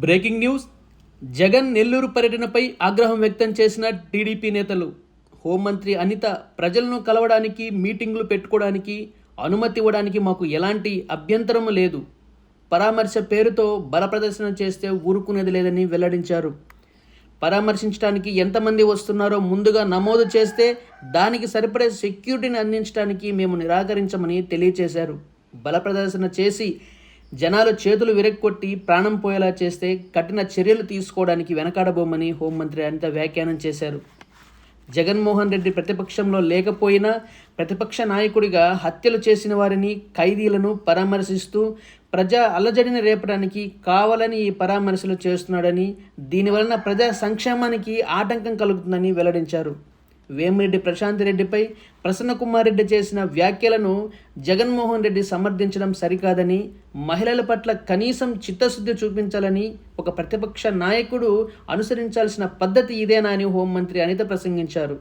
Breaking news. Jagan Nellore పర్యటనపై ఆగ్రహం వ్యక్తం చేసిన టీడీపీ నేతలు హోంమంత్రి అనిత ప్రజలను కలవడానికి మీటింగులు పెట్టుకోవడానికి అనుమతి ఇవ్వడానికి మాకు ఎలాంటి అభ్యంతరము లేదు. పరామర్శ పేరుతో బల ప్రదర్శన చేస్తే ఊరుకునేది లేదని వెల్లడించారు. పరామర్శించడానికి ఎంతమంది వస్తున్నారో ముందుగా నమోదు చేస్తే దానికి సరిపడే సెక్యూరిటీని అందించడానికి మేము నిరాకరించమని తెలియచేశారు. బల ప్రదర్శన చేసి జనాలు చేతులు విరక్కొట్టి ప్రాణం పోయేలా చేస్తే కఠిన చర్యలు తీసుకోవడానికి వెనకాడబోమని హోంమంత్రి అనిత వ్యాఖ్యానం చేశారు. జగన్మోహన్ రెడ్డి ప్రతిపక్షంలో లేకపోయినా ప్రతిపక్ష నాయకుడిగా హత్యలు చేసిన వారిని ఖైదీలను పరామర్శిస్తూ ప్రజా అల్లజడిని రేపడానికి కావాలని ఈ పరామర్శలు చేస్తున్నాడని దీనివలన ప్రజా సంక్షేమానికి ఆటంకం కలుగుతుందని వెల్లడించారు. వేమిరెడ్డి ప్రశాంత్ రెడ్డిపై ప్రసన్నకుమార్ రెడ్డి చేసిన వ్యాఖ్యలను జగన్మోహన్ రెడ్డి సమర్థించడం సరికాదని మహిళల పట్ల కనీసం చిత్తశుద్ధి చూపించాలని ఒక ప్రతిపక్ష నాయకుడు అనుసరించాల్సిన పద్ధతి ఇదేనా అని హోంమంత్రి అనిత ప్రసంగించారు.